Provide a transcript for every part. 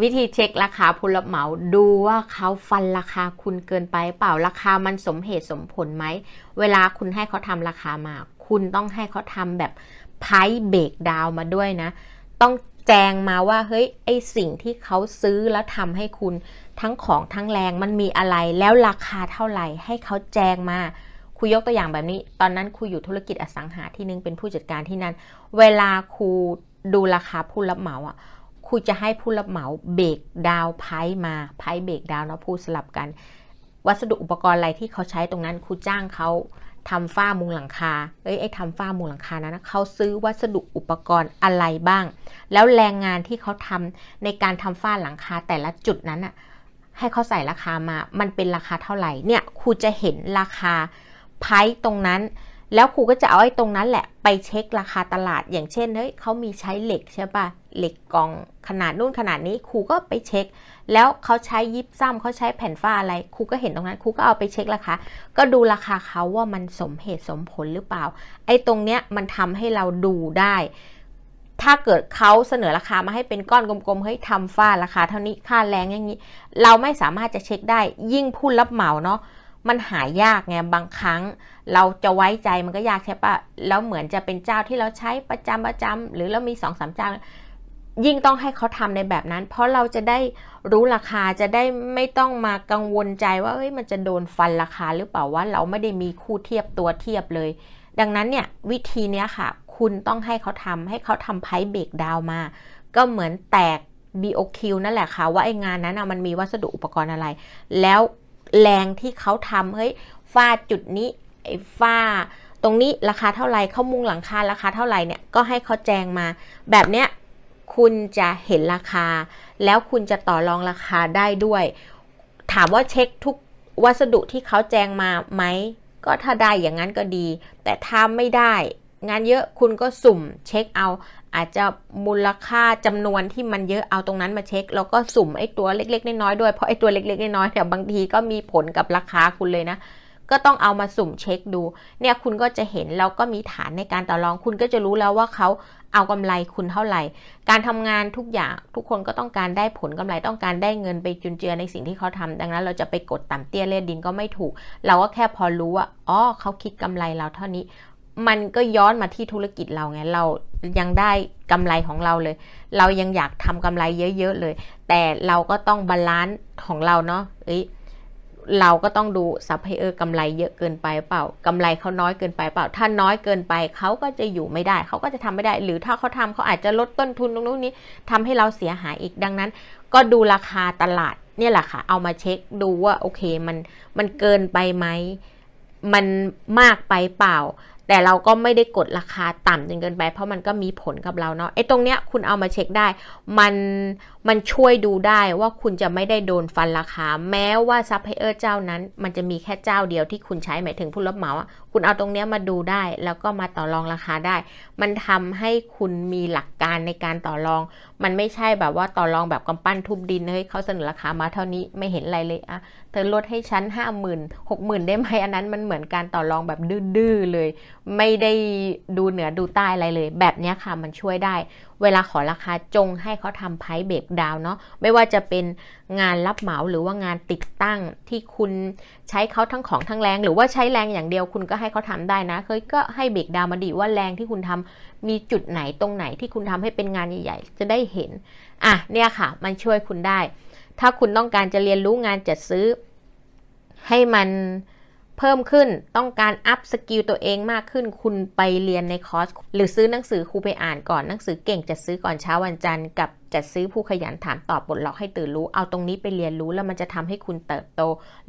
วิธีเช็คราคาผู้รับเหมาดูว่าเขาฟันราคาคุณเกินไปเปล่าราคามันสมเหตุสมผลไหม เวลาคุณให้เขาทำราคามา คุณต้องให้เขาทำแบบไพ่เบรกดาวมาด้วยนะ ต้องแจงมาว่าเฮ้ยไอสิ่งที่เขาซื้อแล้วทำให้คุณทั้งของทั้งแรงมันมีอะไรแล้วราคาเท่าไหร่ ให้เขาแจงมาครูยกตัวอย่างแบบนี้ ตอนนั้นครูอยู่ธุรกิจอสังหาที่นึงเป็นผู้จัดการที่นั่น เวลาครูดูราคาผู้รับเหมาอะ ครูจะให้ผู้รับเหมาเบรกดาวไพ่มาไพ่เบรกดาวเนาะพูดสลับกัน วัสดุอุปกรณ์อะไรที่เขาใช้ตรงนั้นครูจ้างเขาทำฝ้ามุงหลังคา เอ้ยไอ้ทำฝ้ามุงหลังคานะเขาซื้อวัสดุอุปกรณ์อะไรบ้าง แล้วแรงงานที่เขาทำในการทำฝ้าหลังคาแต่ละจุดนั้นอะให้เขาใส่ราคามา มันเป็นราคาเท่าไหร่ เนี่ยครูจะเห็นราคาไพ่ตรงนั้น แล้วครูก็จะเอาไอ้ตรงนั้นแหละไปเช็คราคาตลาด อย่างเช่น เฮ้ยเขามีใช้เหล็กใช่ปะเหล็กกองขนาดนู่นขนาดนี้ครูก็ไปเช็ค แล้วเขาใช้ยิบซ้ำเขาใช้แผ่นฝ้าอะไรครูก็เห็นตรงนั้นครูก็เอาไปเช็คราคาก็ดูราคาเขาว่ามันสมเหตุสมผลหรือเปล่า ไอ้ตรงเนี้ยมันทำให้เราดูได้ ถ้าเกิดเขาเสนอราคามาให้เป็นก้อนกลมๆเฮ้ยทำฝ้าราคาเท่านี้ค่าแรงอย่างนี้ เราไม่สามารถจะเช็คได้ยิ่งผู้รับเหมาเนาะมันหายากไงบางครั้ง เราจะไว้ใจมันก็ยากใช่ปะแล้วเหมือนจะเป็นเจ้าที่เราใช้ประจำประจำหรือเรามีสองสามเจ้า ยิ่งต้องให้เขาทำในแบบนั้น เพราะเราจะได้รู้ราคาจะได้ไม่ต้องมากังวลใจว่าเฮ้ยมันจะโดนฟันราคาหรือเปล่าว่าเราไม่ได้มีคู่เทียบตัวเทียบเลย ดังนั้นเนี่ยวิธีนี้ค่ะ คุณต้องให้เขาทำให้เขาทำไพ่เบรกดาวมา ก็เหมือนแตก BOQ นั่นแหละค่ะ ว่าไอ้งานนั้นมันมีวัสดุอุปกรณ์อะไร แล้วแรงที่เขาทำเฮ้ยฝ้าจุดนี้ไอ้ฝ้าตรงนี้ราคาเท่าไหร่เขามุงหลังคาราคาเท่าไหร่เนี่ยก็ให้เขาแจงมา แบบเนี้ย คุณจะเห็นราคา แล้วคุณจะต่อรองราคาได้ด้วย ถามว่าเช็คทุกวัสดุที่เขาแจงมาไหม ก็ถ้าได้อย่างนั้นก็ดี แต่ถ้าไม่ได้ งานเยอะคุณก็สุ่มเช็คเอา อาจจะมูลค่าจำนวนที่มันเยอะเอาตรงนั้นมาเช็ค แล้วก็สุ่มไอ้ตัวเล็กๆน้อยๆด้วยเพราะไอ้ตัวเล็กๆน้อยๆเนี่ยบางทีก็มีผลกับราคาคุณเลยนะ ก็ต้องเอามาสุ่มเช็คดู เนี่ยคุณก็จะเห็นแล้วก็มีฐานในการต่อรอง คุณก็จะรู้แล้วว่าเขาเอากำไรคุณเท่าไหร่ การทำงานทุกอย่างทุกคนก็ต้องการได้ผลกำไรต้องการได้เงินไปจุนเจือในสิ่งที่เขาทำดังนั้นเราจะไปกดต่ำเตี้ยเล่ดินก็ไม่ถูก เราก็แค่พอรู้ว่าอ๋อเขาคิดกำไรเราเท่านี้ มันก็ย้อนมาที่ธุรกิจเราไงเรายังได้กำไรของเราเลย เรายังอยากทำกำไรเยอะๆเลย แต่เราก็ต้องบาลานซ์ของเราเนาะเอ้ย เราก็ต้องดูซัพพลายเออร์กำไรเยอะเกินไปเปล่ากำไรเขาน้อยเกินไปเปล่า ถ้าน้อยเกินไปเขาก็จะอยู่ไม่ได้ เขาก็จะทำไม่ได้ หรือถ้าเขาทำเขาอาจจะลดต้นทุนตรงนู้นนี้ทำให้เราเสียหายอีกดังนั้น ก็ดูราคาตลาดเนี่ยแหละค่ะ เอามาเช็คดูว่าโอเคมันมันเกินไปไหมมันมากไปเปล่า แต่เราก็ไม่ได้กดราคาต่ำจนเกินไป เพราะมันก็มีผลกับเราเนาะไอ้ตรงเนี้ยคุณเอามาเช็คได้ มันมันช่วยดูได้ว่าคุณจะไม่ได้โดนฟันราคา แม้ว่าซัพพลายเออร์เจ้านั้น มันจะมีแค่เจ้าเดียวที่คุณใช้หมายถึงผู้รับเหมา คุณเอาตรงนี้มาดูได้ แล้วก็มาต่อรองราคาได้ มันทำให้คุณมีหลักการในการต่อรอง มันไม่ใช่แบบว่าต่อรองแบบกำปั้นทุบดินเฮ้ยเขาเสนอราคามาเท่านี้ไม่เห็นอะไรเลยอะเธอลดให้ฉันห้าหมื่นหกหมื่นได้ไหมอันนั้นมันเหมือนการต่อรองแบบดื้อๆเลย ไม่ได้ดูเหนือดูใต้อะไรเลย แบบนี้ค่ะมันช่วยได้ เวลาขอราคาจงให้เขาทำไพ่เบรกดาวเนาะไม่ว่าจะเป็นงานรับเหมาหรือว่างานติดตั้งที่คุณใช้เขาทั้งของทั้งแรง หรือว่าใช้แรงอย่างเดียวคุณก็ให้เขาทำได้นะ เคยก็ให้เบรกดาวมาดีว่าแรงที่คุณทำมีจุดไหนตรงไหนที่คุณทำให้เป็นงานใหญ่ๆจะได้เห็นอะเนี่ยค่ะ มันช่วยคุณได้ ถ้าคุณต้องการจะเรียนรู้งานจัดซื้อให้มัน เพิ่มขึ้นต้องการอัพสกิลตัวเองมากขึ้น คุณไปเรียนในคอร์ส หรือซื้อหนังสือครูไปอ่านก่อนหนังสือเก่งจัดซื้อก่อนเช้าวันจันทร์กับจัดซื้อผู้ขยันถามตอบบทล็อกให้ตื่นรู้ เอาตรงนี้ไปเรียนรู้แล้วมันจะทำให้คุณเติบโต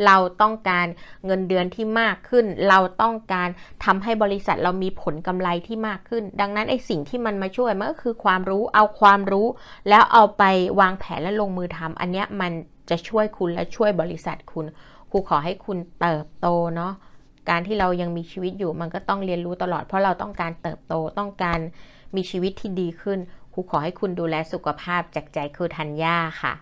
เราต้องการเงินเดือนที่มากขึ้น เราต้องการทำให้บริษัทเรามีผลกำไรที่มากขึ้น ดังนั้นไอ้สิ่งที่มันมาช่วยมันก็คือความรู้เอาความรู้ แล้วเอาไปวางแผนและลงมือทำอันเนี้ยมันจะช่วยคุณและช่วยบริษัทคุณ ครูขอให้คุณเติบโตเนาะการที่เรายังมีชีวิตอยู่มันก็ต้องเรียนรู้ตลอด เพราะเราต้องการเติบโตต้องการมีชีวิตที่ดีขึ้นครูขอให้คุณดูแลสุขภาพจากใจคือทัญญาค่ะ